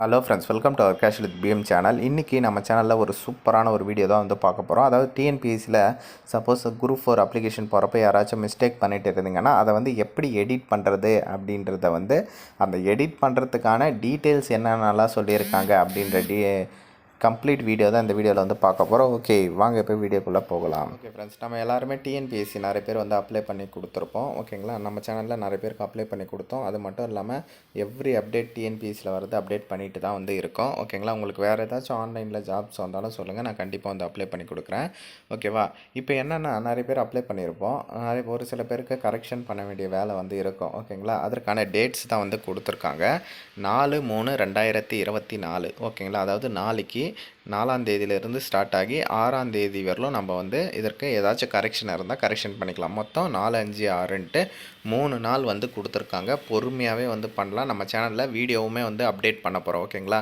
Hello friends welcome to our cash with PM channel இன்றைக்கி நம்ம சேனலில் ஒரு சூப்பரான ஒரு வீடியோ தான் வந்து பார்க்க போகிறோம் அதாவது டிஎன்பிஎஸ்சியில் சப்போஸ் குரூப் ஃபோர் அப்ளிகேஷன் போகிறப்ப யாராச்சும் மிஸ்டேக் பண்ணிட்டு இருந்தீங்கன்னா அதை வந்து எப்படி எடிட் பண்ணுறது அப்படின்றத வந்து அந்த எடிட் பண்ணுறதுக்கான டீட்டெயில்ஸ் என்னென்னலாம் சொல்லியிருக்காங்க அப்படின்ற டி கம்ப்ளீட் வீடியோ தான் இந்த வீடியோவில் வந்து பார்க்க போகிறோம். ஓகே வாங்க இப்போ வீடியோக்குள்ளே போகலாம். ஓகே ஃப்ரெண்ட்ஸ் நம்ம எல்லாருமே டிஎன்பிஎஸ்சி நிறைய பேர் வந்து அப்ளை பண்ணி கொடுத்துருப்போம். ஓகேங்களா? நம்ம சேனலில் நிறைய பேருக்கு அப்ளை பண்ணி கொடுத்தோம். அது மட்டும் இல்லாமல் எவ்ரி அப்டேட் டிஎன்பிஎஸ்சியில் வரது அப்டேட் பண்ணிட்டு தான் வந்து இருக்கோம். ஓகேங்களா? உங்களுக்கு வேறு ஏதாச்சும் ஆன்லைனில் ஜாப்ஸ் வந்தாலும் சொல்லுங்கள் நான் கண்டிப்பாக வந்து அப்ளை பண்ணி கொடுக்குறேன். ஓகேவா? இப்போ என்னென்னா நிறைய பேர் அப்ளை பண்ணியிருப்போம். நிறைய ஒரு சில பேருக்கு கரெக்ஷன் பண்ண வேண்டிய வேலை வந்து இருக்கும். ஓகேங்களா? அதற்கான டேட்ஸ் தான் வந்து கொடுத்துருக்காங்க. நாலு மூணு ரெண்டாயிரத்தி இருபத்தி நாலு. ஓகேங்களா? அதாவது நாளைக்கு நாலாம் தேதியிலேருந்து ஸ்டார்ட் ஆகி ஆறாம் தேதி வரலும் நம்ம வந்து இதற்கு ஏதாச்சும் கரெக்ஷன் இருந்தால் கரெக்ஷன் பண்ணிக்கலாம். மொத்தம் நாலு அஞ்சு ஆறுன்ட்டு மூணு நாள் வந்து கொடுத்துருக்காங்க. பொறுமையாகவே வந்து பண்ணலாம். நம்ம சேனலில் வீடியோவுமே வந்து அப்டேட் பண்ண போகிறோம் ஓகேங்களா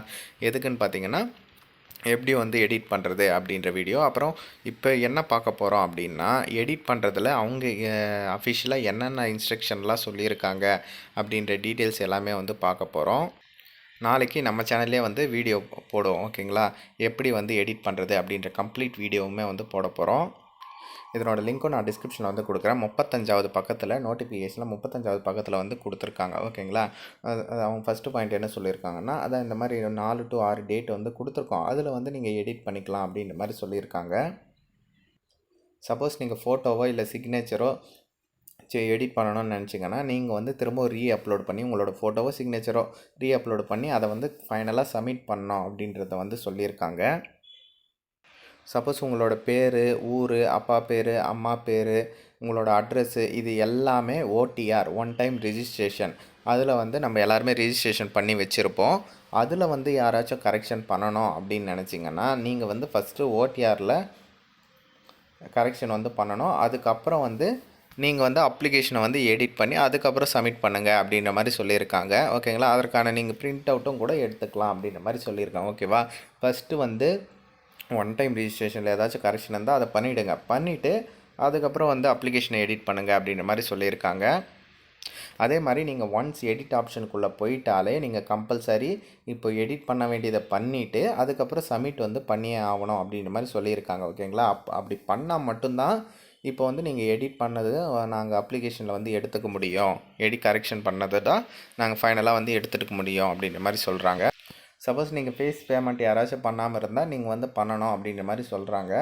எதுக்குன்னு பார்த்தீங்கன்னா எப்படி வந்து எடிட் பண்ணுறது அப்படின்ற வீடியோ அப்புறம் இப்போ என்ன பார்க்க போகிறோம் அப்படின்னா எடிட் பண்ணுறதுல அவங்க அஃபிஷியலாக என்னென்ன இன்ஸ்ட்ரக்ஷன்லாம் சொல்லியிருக்காங்க அப்படின்ற டீட்டெயில்ஸ் எல்லாமே வந்து பார்க்க போகிறோம் நாளைக்கு நம்ம சேனல்லே வந்து வீடியோ போடுவோம் ஓகேங்களா? எப்படி வந்து எடிட் பண்ணுறது அப்படின்ற கம்ப்ளீட் வீடியோவுமே வந்து போட போகிறோம் இதனோட லிங்க்கும் நான் டிஸ்கிரிப்ஷனில் வந்து கொடுக்குறேன். முப்பத்தஞ்சாவது பக்கத்தில் நோட்டிஃபிகேஷனில் முப்பத்தஞ்சாவது பக்கத்தில் வந்து கொடுத்துருக்காங்க ஓகேங்களா? அது அவங்க ஃபஸ்ட்டு பாயிண்ட் என்ன சொல்லியிருக்காங்கன்னா அதான் இந்த மாதிரி நாலு டு ஆறு டேட் வந்து கொடுத்துருக்கோம். அதில் வந்து நீங்கள் எடிட் பண்ணிக்கலாம் அப்படின்ற மாதிரி சொல்லியிருக்காங்க. சப்போஸ் நீங்கள் ஃபோட்டோவோ இல்லை சிக்னேச்சரோ சரி எடிட் பண்ணணும்னு நினச்சிங்கன்னா நீங்கள் வந்து திரும்ப ரீ அப்லோட் பண்ணி உங்களோட ஃபோட்டோவோ சிக்னேச்சரோ ரீ அப்லோட் பண்ணி அதை வந்து ஃபைனலாக சப்மிட் பண்ணோம் அப்படின்றத வந்து சொல்லியிருக்காங்க. சப்போஸ் உங்களோட பேர் ஊர் அப்பா பேர் அம்மா பேர் உங்களோட அட்ரஸ்ஸு இது எல்லாமே ஓடிஆர் ஒன் டைம் ரிஜிஸ்ட்ரேஷன் அதில் வந்து நம்ம எல்லாருமே ரிஜிஸ்ட்ரேஷன் பண்ணி வச்சுருப்போம். அதில் வந்து யாராச்சும் கரெக்ஷன் பண்ணணும் அப்படின்னு நினச்சிங்கன்னா நீங்கள் வந்து ஃபஸ்ட்டு ஓடிஆரில் கரெக்ஷன் வந்து பண்ணணும். அதுக்கப்புறம் வந்து நீங்கள் வந்து அப்ளிகேஷனை வந்து எடிட் பண்ணி அதுக்கப்புறம் சப்மிட் பண்ணுங்கள் அப்படின்ற மாதிரி சொல்லியிருக்காங்க. ஓகேங்களா? அதற்கான நீங்கள் பிரிண்ட் அவுட்டும் கூட எடுத்துக்கலாம் அப்படின்ற மாதிரி சொல்லியிருக்காங்க. ஓகேவா? ஃபஸ்ட்டு வந்து ஒன் டைம் ரிஜிஸ்ட்ரேஷனில் ஏதாச்சும் கரெக்ஷன் இருந்தால் அதை பண்ணிவிடுங்க பண்ணிவிட்டு அதுக்கப்புறம் வந்து அப்ளிகேஷனை எடிட் பண்ணுங்கள் அப்படின்ற மாதிரி சொல்லியிருக்காங்க. அதே மாதிரி நீங்கள் ஒன்ஸ் எடிட் ஆப்ஷனுக்குள்ளே போயிட்டாலே நீங்கள் கம்பல்சரி இப்போ எடிட் பண்ண வேண்டியதை பண்ணிவிட்டு அதுக்கப்புறம் சப்மிட் வந்து பண்ணியே ஆகணும் அப்படின்ற மாதிரி சொல்லியிருக்காங்க. ஓகேங்களா? அப் அப்படி பண்ணால் மட்டும்தான் இப்போ வந்து நீங்கள் எடிட் பண்ணது நாங்கள் அப்ளிகேஷனில் வந்து எடுத்துக்க முடியும். எடிட் கரெக்ஷன் பண்ணது தான் நாங்கள் ஃபைனலாக வந்து எடுத்துக்க முடியும் அப்படின்ற மாதிரி சொல்கிறாங்க சப்போஸ் நீங்கள் ஃபீஸ் பேமெண்ட் யாராச்சும் பண்ணாமல் இருந்தால் நீங்கள் வந்து பண்ணணும் அப்படின்ற மாதிரி சொல்கிறாங்க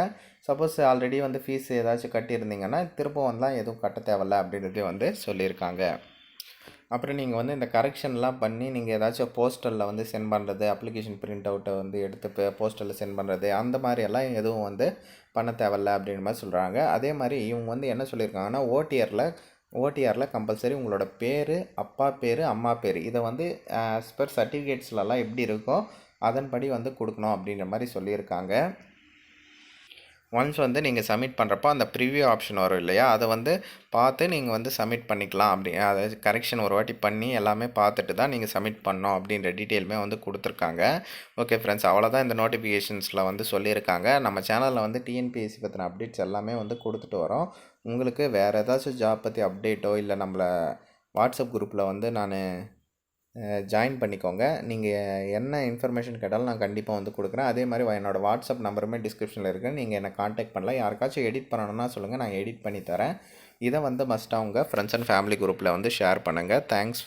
சப்போஸ் ஆல்ரெடி வந்து ஃபீஸ் ஏதாச்சும் கட்டியிருந்தீங்கன்னா திருப்பம் வந்தால் எதுவும் கட்ட தேவையில்ல அப்படின்றதே வந்து சொல்லியிருக்காங்க. அப்புறம் நீங்கள் வந்து இந்த கரெக்ஷன்லாம் பண்ணி நீங்கள் ஏதாச்சும் போஸ்டலில் வந்து சென்ட் பண்ணுறது அப்ளிகேஷன் பிரிண்ட் அவுட்டை வந்து எடுத்து போஸ்டலில் சென்ட் பண்ணுறது அந்த மாதிரியெல்லாம் எதுவும் வந்து பண்ண தேவையில்ல அப்படின்ற மாதிரி சொல்கிறாங்க அதே மாதிரி இவங்க வந்து என்ன சொல்லியிருக்காங்கன்னா ஓடிஆரில் ஓடிஆரில் கம்பல்சரி உங்களோட பேர் அப்பா பேர் அம்மா பேர் இதை வந்து ஆஸ் பர் சர்டிஃபிகேட்ஸ்லலாம் எப்படி இருக்கோ அதன்படி வந்து கொடுக்கணும் அப்படின்ற மாதிரி சொல்லியிருக்காங்க. ஒன்ஸ் வந்து நீங்கள் சப்மிட் பண்ணுறப்போ அந்த ப்ரிவியூ ஆப்ஷன் வரும் இல்லையா? அதை வந்து பார்த்து நீங்கள் வந்து சப்மிட் பண்ணிக்கலாம் அப்படி. அதாவது கரெக்ஷன் ஒரு வாட்டி பண்ணி எல்லாமே பார்த்துட்டு தான் நீங்கள் சப்மிட் பண்ணோம் அப்படின்ற டீட்டெயிலுமே வந்து கொடுத்துருக்காங்க. ஓகே ஃப்ரெண்ட்ஸ் அவ்வளோதான் இந்த நோட்டிஃபிகேஷன்ஸில் வந்து சொல்லியிருக்காங்க. நம்ம சேனலில் வந்து டிஎன்பிஎஸ்சி பற்றின அப்டேட்ஸ் எல்லாமே வந்து கொடுத்துட்டு வரோம். உங்களுக்கு வேறு ஏதாச்சும் ஜாப் பற்றி அப்டேட்டோ இல்லை நம்மளை வாட்ஸ்அப் குரூப்பில் வந்து நான் ஜாயின் பண்ணிக்கோங்க. நீங்கள் என்ன இன்ஃபர்மேஷன் கேட்டாலும் நான் கண்டிப்பாக வந்து கொடுக்குறேன். அதே மாதிரி என்னோடய வாட்ஸ்அப் நம்பருமே டிஸ்கிரிப்ஷனில் இருக்குது நீங்கள் என்னை காண்டாக்ட் பண்ணலாம். யாருக்காச்சும் எடிட் பண்ணணும்னா சொல்லுங்கள் நான் எடிட் பண்ணி தரேன். இதை வந்து மஸ்ட்டாக உங்கள் ஃப்ரெண்ட்ஸ் அண்ட் ஃபேமிலி குரூப்பில் வந்து ஷேர் பண்ணுங்கள் தேங்க்ஸ்